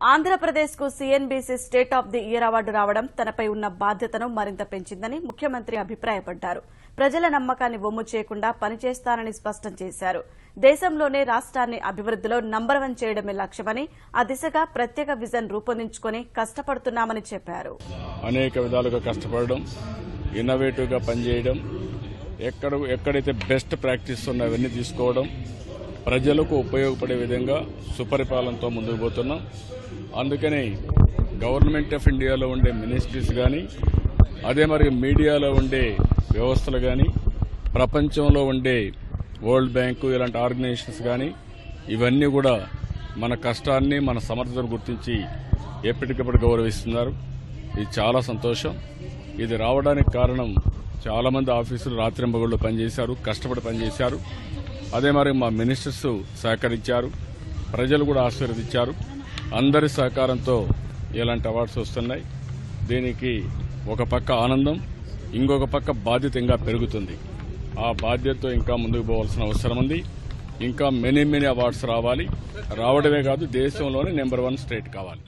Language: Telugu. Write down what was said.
ఆంధ్రప్రదేశ్కు CNBC state of the year award రావడం తనపై ఉన్న బాధ్యతను మరింత పెంచిందని ముఖ్యమంత్రి అభిప్రాయపడ్డారు. ప్రజల నమ్మకాన్ని వమ్ము చేయకుండా పనిచేస్తానని స్పష్టం చేశారు. దేశంలోనే రాష్ట్రాన్ని అభివృద్దిలో నంబర్ వన్ చేయడమే లక్ష్యమని ఆ దిశగా ప్రత్యేక విజన్ రూపొందించుకుని కష్టపడుతున్నామని చెప్పారు. అనేక విధాలుగా కష్టపడడం ఇన్నోవేటివ్గా పనిచేయడం ఎక్కడ ఎక్కడైతే బెస్ట్ ప్రాక్టీస్ ఉన్నాయో అవన్నీ తీసుకోవడం ప్రజలకు ఉపయోగపడే విధంగా సుపరిపాలనతో ముందుకు పోతున్నాం. అందుకని గవర్నమెంట్ ఆఫ్ ఇండియాలో ఉండే మినిస్ట్రీస్ కానీ అదే మరి మీడియాలో ఉండే వ్యవస్థలు కానీ ప్రపంచంలో ఉండే వరల్డ్ బ్యాంకు ఇలాంటి ఆర్గనైజేషన్స్ కానీ ఇవన్నీ కూడా మన కష్టాన్ని మన సమర్థతను గుర్తించి ఎప్పటికప్పుడు గౌరవిస్తున్నారు. ఇది చాలా సంతోషం. ఇది రావడానికి కారణం చాలామంది ఆఫీసులు రాత్రింబగళ్ళు పనిచేశారు కష్టపడి పనిచేశారు. అదే మరి మా మినిస్టర్స్ సహకరించారు ప్రజలు కూడా ఆశీర్వదించారు. అందరి సహకారంతో ఇలాంటి అవార్డ్స్ వస్తున్నాయి. దీనికి ఒక పక్క ఆనందం ఇంకొక పక్క బాధ్యత ఇంకా పెరుగుతుంది. ఆ బాధ్యతతో ఇంకా ముందుకు పోవాల్సిన అవసరం ఉంది. ఇంకా మెనీ మెనీ అవార్డ్స్ రావాలి. రావడమే కాదు దేశంలోనే నెంబర్ వన్ స్టేట్ కావాలి.